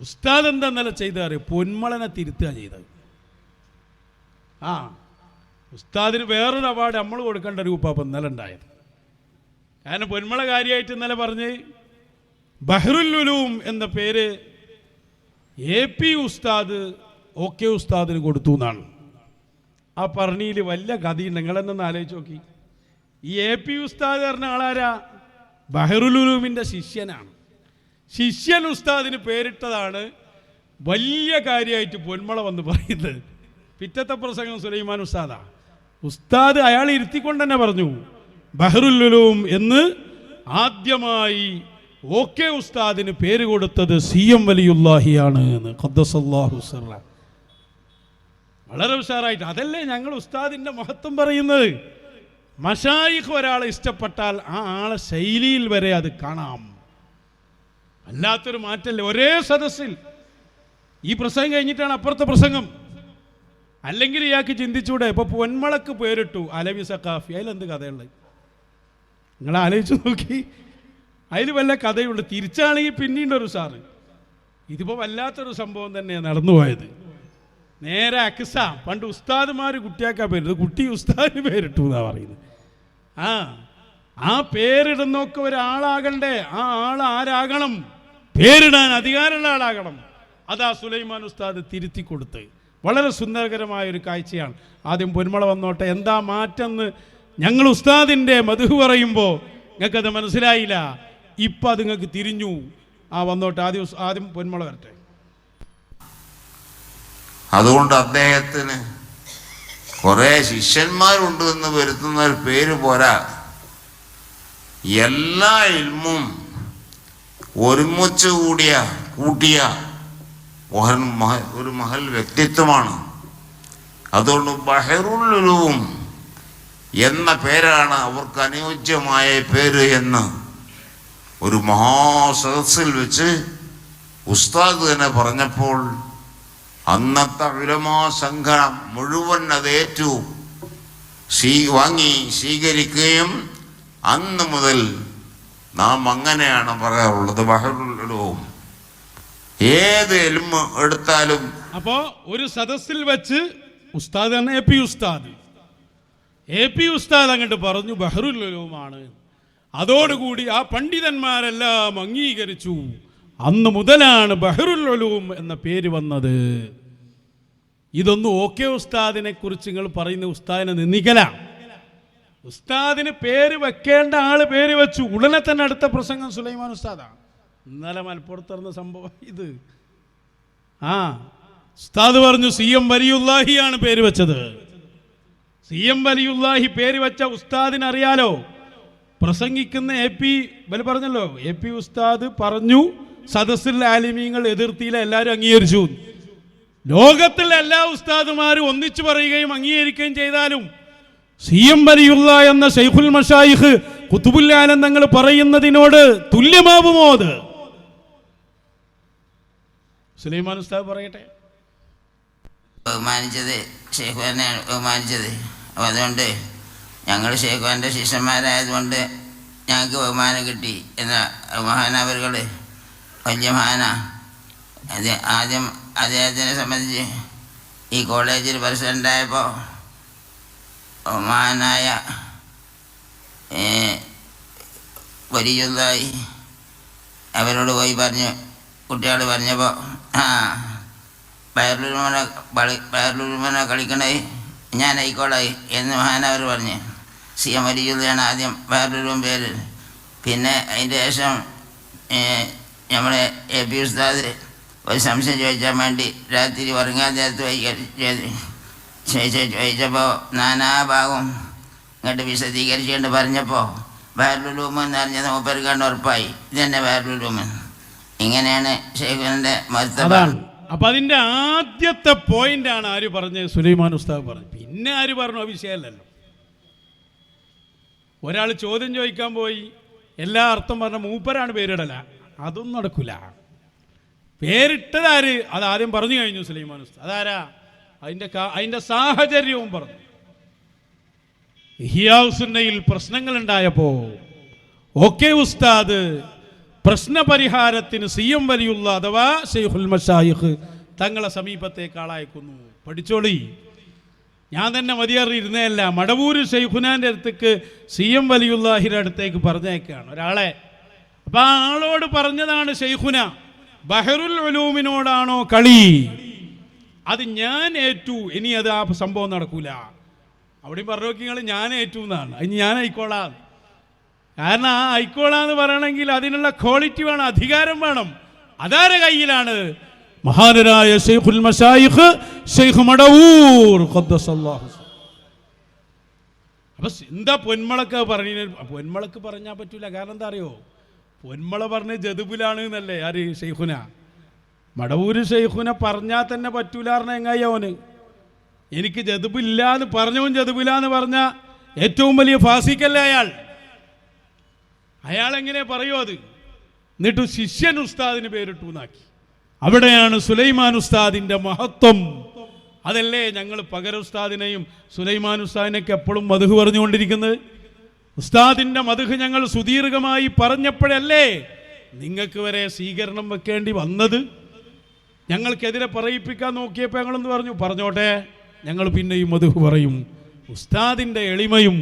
ഉസ്താദ് എന്താ ഇന്നലെ ചെയ്താറ് പൊന്മളനെ തിരുത്തുക ചെയ്തത്. ആ ഉസ്താദിന് വേറൊരു അവാർഡ് നമ്മൾ കൊടുക്കേണ്ട ഒരു അപ്പം ഇന്നലെ ഉണ്ടായത്. കാരണം പൊന്മള കാര്യമായിട്ട് ഇന്നലെ പറഞ്ഞ് ബഹ്റുല്ലുലൂം എന്ന പേര് എ പി ഉസ്താദ് ഒ കെ ഉസ്താദിന് കൊടുത്തു എന്നാണ്. ആ പറഞ്ഞിയിൽ വല്ല കഥയുണ്ട് നിങ്ങളെന്നൊന്ന് ആലോചിച്ച് നോക്കി. ഈ എ പി ഉസ്താദ് പറഞ്ഞ ആളാരാ? ബഹ്റുലുലൂമിന്റെ ശിഷ്യനാണ്. ശിഷ്യൻ ഉസ്താദിന് പേരിട്ടതാണ് വലിയ കാര്യമായിട്ട് പൊന്മള വന്ന് പറയുന്നത്. പിറ്റത്തെ പ്രസംഗം സുലൈമാൻ ഉസ്താദാ. ഉസ്താദ് അയാൾ ഇരുത്തിക്കൊണ്ട് തന്നെ പറഞ്ഞു ബഹ്റുല്ലുലൂം എന്ന് ആദ്യമായി ഓക്കെ ഉസ്താദിന് പേര് കൊടുത്തത് സി എം വലിയുല്ലാഹിയാണ് എന്ന് വളരെ ഉഷാറായിട്ട്. അതല്ലേ ഞങ്ങൾ ഉസ്താദിന്റെ മഹത്വം പറയുന്നത്? മഷായിഖ് ഒരാളെ ഇഷ്ടപ്പെട്ടാൽ ആ ആളെ ശൈലിയിൽ വരെ അത് കാണാം. അല്ലാത്തൊരു മാറ്റല്ലേ. ഒരേ സദസ്സിൽ ഈ പ്രസംഗം കഴിഞ്ഞിട്ടാണ് അപ്പുറത്തെ പ്രസംഗം. അല്ലെങ്കിൽ ഇയാൾക്ക് ചിന്തിച്ചൂടെ ഇപ്പൊ പൊന്മളക്ക് പേരിട്ടു അലവി സക്കാഫി അതിലെന്ത് കഥയുള്ളത്? നിങ്ങൾ ആലോചിച്ച് നോക്കി. അതിൽ വല്ല കഥയുള്ളു. തിരിച്ചാണെങ്കിൽ പിന്നീട് ഒരു സാറ്. ഇതിപ്പോൾ വല്ലാത്തൊരു സംഭവം തന്നെയാണ് നടന്നുപോയത് നേരെ അക്സ പണ്ട് ഉസ്താദുമാർ കുട്ടിയാക്കാൻ പേരിട്ടു കുട്ടി ഉസ്താദിന് പേരിട്ടു എന്നാണ് പറയുന്നത്. ആ ആ പേരിടുന്നൊക്കെ ഒരാളാകണ്ടേ ആ ആൾ ആരാകണം? പേരിടാൻ അധികാരമുള്ള ആളാകണം. അതാ സുലൈമാൻ ഉസ്താദ് തിരുത്തി കൊടുത്ത്. വളരെ സുന്ദരകരമായ ഒരു കാഴ്ചയാണ്. ആദ്യം പൊന്മള വന്നോട്ടെ എന്താ മാറ്റെന്ന് ഞങ്ങൾ ഉസ്താദിന്റെ മധു പറയുമ്പോൾ നിങ്ങൾക്കത് മനസ്സിലായില്ല. ഇപ്പം അത് നിങ്ങൾക്ക് തിരിഞ്ഞു. ആ വന്നോട്ടെ ആദ്യം ആദ്യം പൊന്മള വരട്ടെ. അതുകൊണ്ട് അദ്ദേഹത്തിന് കുറെ ശിഷ്യന്മാരുണ്ട് എന്ന് വരുത്തുന്ന ഒരു പേര് പോരാ. എല്ലാ ഇൽമും ഒരുമിച്ച് കൂടിയ കൂട്ടിയ ഒരു മഹ- ഒരു മഹൽ വ്യക്തിത്വമാണ്. അതുകൊണ്ട് ബഹറുല്ലുലും എന്ന പേരാണ് അവർക്ക് അനുയോജ്യമായ പേര് എന്ന് ഒരു മഹാസദസ്സിൽ വെച്ച് ഉസ്താദ് തന്നെ പറഞ്ഞപ്പോൾ അന്നത്തെ ഉലമാ സംഘം മുഴുവൻ അത് ഏറ്റു. സ്വീ വാങ്ങി സ്വീകരിക്കുകയും അന്ന് മുതൽ നാം അങ്ങനെയാണ് പറയാറുള്ളത് ബഹറുലും ഏത് എലുമ്പ് എടുത്താലും അപ്പോ ഒരു സദസ്സിൽ വെച്ച് ഉസ്താദ് എ പി ഉസ്താദ്. എ പി ഉസ്താദ് അങ്ങോട്ട് പറഞ്ഞു ബഹറുലുമാണ് അതോടുകൂടി ആ പണ്ഡിതന്മാരെല്ലാം അംഗീകരിച്ചു. അന്ന് മുതലാണ് ബഹറുലുലൂം എന്ന പേര് വന്നത്. ഇതൊന്നും ഓക്കെ ഉസ്താദിനെ കുറിച്ച് നിങ്ങൾ പറയുന്ന ഉസ്താദിനെ നിന്ദിക്കലാണ്. ഉസ്താദിന് പേര് വെക്കേണ്ട ആൾ പേര് വെച്ചു. ഉടനെ തന്നെ അടുത്ത പ്രസംഗം സുലൈമാൻ ഉസ്താദാണ് ഇന്നലെ മലപ്പുറത്ത് നടന്ന സംഭവം ഇത്. ആ ഉസ്താദ് പറഞ്ഞു സി എം വലിയുല്ലാഹിയാണ് പേര് വെച്ചത്. സി എം വലിയുല്ലാഹി പേര് വെച്ച ഉസ്താദിന് അറിയാലോ? പ്രസംഗിക്കുന്ന എ പി ബലി പറഞ്ഞല്ലോ എ പി ഉസ്താദ് പറഞ്ഞു സദസ്സിൽ ആലിമീങ്ങൾ എതിർത്തിയില്ല എല്ലാവരും അംഗീകരിച്ചു. ലോകത്തിലെ എല്ലാ ഉസ്താദുമാരും ഒന്നിച്ചു പറയുകയും അംഗീകരിക്കുകയും ചെയ്താലും സി എം വലിയുള്ള എന്ന ഷെയ്ഖുൽ മഷായിഖ് കുത്തുബുല്ലാനന്ദങ്ങൾ പറയുന്നതിനോട് തുല്യമാവുമോ അത്? സുലൈമാൻ ഉസ്താദ് പറയട്ടെ. ബഹുമാനിച്ചത് ഷെയ്ഖുവാനെ ബഹുമാനിച്ചത്. അപ്പോൾ അതുകൊണ്ട് ഞങ്ങൾ ഷെയ്ഖുവാന്റെ ശിഷ്യന്മാരായതുകൊണ്ട് ഞങ്ങൾക്ക് ബഹുമാനം കിട്ടി എന്ന മഹാനവരുകൾ വലിയ മഹാന. അത് ആദ്യം അദ്ദേഹത്തിനെ സംബന്ധിച്ച് ഈ കോളേജിൽ പ്രസിഡന്റായപ്പോൾ മഹാനായ വലിയതായി അവരോട് പോയി പറഞ്ഞു കുട്ടികൾ പറഞ്ഞപ്പോൾ ആ വയറിലുമന കളി വയറിലുമന കളിക്കണേ ഞാൻ ആയിക്കോളായി എന്ന് മഹാനവർ പറഞ്ഞു. സി എം വലിയുള്ളതാണ് ആദ്യം വയറിലും പേര്. പിന്നെ അതിന്റെ ശേഷം നമ്മളെ എ പി ഉസ്താദ് ഒരു സംശയം ചോദിച്ചാൽ വേണ്ടി രാത്രി ഉറങ്ങാൻ നേരത്ത് ചോദിച്ച ചോദിച്ചപ്പോൾ നാനാഭാഗം ഇങ്ങോട്ട് വിശദീകരിച്ചുകൊണ്ട് പറഞ്ഞപ്പോൾ എന്ന് പറഞ്ഞത് മൂപ്പർക്കാണ്ട് ഉറപ്പായി ഇതന്നെ വയറുലൂമ് ഇങ്ങനെയാണ് ശേഖരന്റെ മരുത്തബ അതാണ് അപ്പൊ അതിന്റെ ആദ്യത്തെ പോയിന്റ് ആണ് ആര് പറഞ്ഞത് സുലൈമാൻ ഉസ്താവ് പറഞ്ഞു പിന്നെ ആര് പറഞ്ഞു അഭിഷേകല്ലോ ഒരാൾ ചോദ്യം ചോദിക്കാൻ പോയി എല്ലാ അർത്ഥം പറഞ്ഞ മൂപ്പരാണ് പേരിടല അതൊന്നും നടക്കില്ല പേരിട്ടതാര് അത് ആദ്യം പറഞ്ഞു കഴിഞ്ഞു സുലൈമാൻ ഉസ്താദ് അതാരാ അതിന്റെ അതിന്റെ സാഹചര്യവും പറഞ്ഞു. ഹിയാസുന്നയിൽ പ്രശ്നങ്ങൾ ഉണ്ടായപ്പോ ഓക്കെ ഉസ്താദ് പ്രശ്നപരിഹാരത്തിന് സി എം വലിയുള്ള അഥവാ ഷെയ്ഖുൽ മഷായിഖ് തങ്ങളെ സമീപത്തേക്ക് ആളയക്കുന്നു. പഠിച്ചോളി. ഞാൻ തന്നെ മതിയേറിയിരുന്നതല്ല മടവൂര് ഷെയ്ഖുനാന്റെ അടുത്തേക്ക് സി എം വലിയുള്ളാഹിന്റെ അടുത്തേക്ക് പറഞ്ഞേക്കാണ് ഒരാളെ. അപ്പൊ ആ ആളോട് പറഞ്ഞതാണ് ഷെയ്ഖുന ബഹറുൽ ഉലൂമിനോടാണോ കളി? അത് ഞാൻ ഏറ്റു. ഇനി അത് ആ സംഭവം നടക്കൂല. അവിടെയും പറഞ്ഞു നിങ്ങൾ ഞാൻ ഏറ്റു എന്നാണ്. ഇനി ഞാൻ ആയിക്കോളാം. കാരണം ആ ആയിക്കോളാന്ന് പറയണമെങ്കിൽ അതിനുള്ള ക്വാളിറ്റി വേണം അധികാരം വേണം. അതാരെ കയ്യിലാണ്? മഹാനരായ ഷെയ്ഖുൽ മശായിഖ് ഷെയ്ഖ് മടവൂർ അപ്പൊ എന്താ പൊന്മളക്ക് പറഞ്ഞ പൊന്മളക്ക് പറഞ്ഞാൽ പറ്റൂല. കാരണം എന്താ അറിയോ? പൊന്മള പറഞ്ഞ ജതുബിലാണ് എന്നല്ലേ ആര് ഷെയ്ഖുന മടവൂര് ഷെയ്ഖുനെ പറഞ്ഞാൽ തന്നെ പറ്റൂല പറഞ്ഞ എങ്ങായി അവന്? എനിക്ക് ജതുബില്ല എന്ന് പറഞ്ഞവൻ ജതുബില്ല എന്ന് പറഞ്ഞ ഏറ്റവും വലിയ ഫാസിക്കല്ലേ അയാൾ? അയാൾ എങ്ങനെ പറയുമോ അത്? എന്നിട്ട് ശിഷ്യൻ ഉസ്താദിന് പേരിട്ടു എന്നാക്കി. അവിടെയാണ് സുലൈമാൻ ഉസ്താദിന്റെ മഹത്വം. അതല്ലേ ഞങ്ങൾ പകര ഉസ്താദിനെയും സുലൈമാൻ ഉസ്താദിനൊക്കെ എപ്പോഴും മധുഹ് പറഞ്ഞുകൊണ്ടിരിക്കുന്നത്? ഉസ്താദിന്റെ മധുഹ് ഞങ്ങൾ സുദീർഘമായി പറഞ്ഞപ്പോഴല്ലേ നിങ്ങൾക്ക് വരെ സ്വീകരണം വെക്കേണ്ടി വന്നത്? ഞങ്ങൾക്കെതിരെ പറയിപ്പിക്കാൻ നോക്കിയപ്പോൾ ഞങ്ങളെന്ന് പറഞ്ഞു? പറഞ്ഞോട്ടെ. ഞങ്ങൾ പിന്നെയും അത് പറയും. ഉസ്താദിന്റെ എളിമയും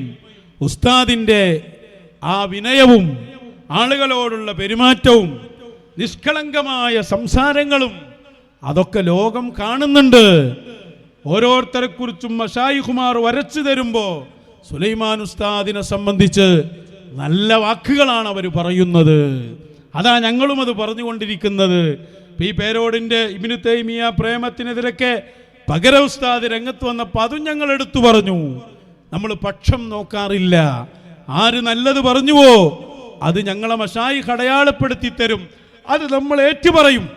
ഉസ്താദിന്റെ ആ വിനയവും ആളുകളോടുള്ള പെരുമാറ്റവും നിഷ്കളങ്കമായ സംസാരങ്ങളും അതൊക്കെ ലോകം കാണുന്നുണ്ട്. ഓരോരുത്തരെക്കുറിച്ചും മഷായിഖുമാർ വരച്ചു തരുമ്പോൾ സുലൈമാൻ ഉസ്താദിനെ സംബന്ധിച്ച് നല്ല വാക്കുകളാണ് അവർ പറയുന്നത്. അതാ ഞങ്ങളും അത് പറഞ്ഞുകൊണ്ടിരിക്കുന്നത്. ഈ പേരോടിന്റെ ഇബിനു പ്രേമത്തിനെതിരൊക്കെ പകര ഉസ്താദ് രംഗത്ത് വന്നപ്പോൾ അതും ഞങ്ങൾ എടുത്തു പറഞ്ഞു. നമ്മൾ പക്ഷം നോക്കാറില്ല. ആര് നല്ലത് പറഞ്ഞുവോ? അത് ഞങ്ങളെ മഷായി അടയാളപ്പെടുത്തി തരും അത് നമ്മൾ ഏറ്റുപറയും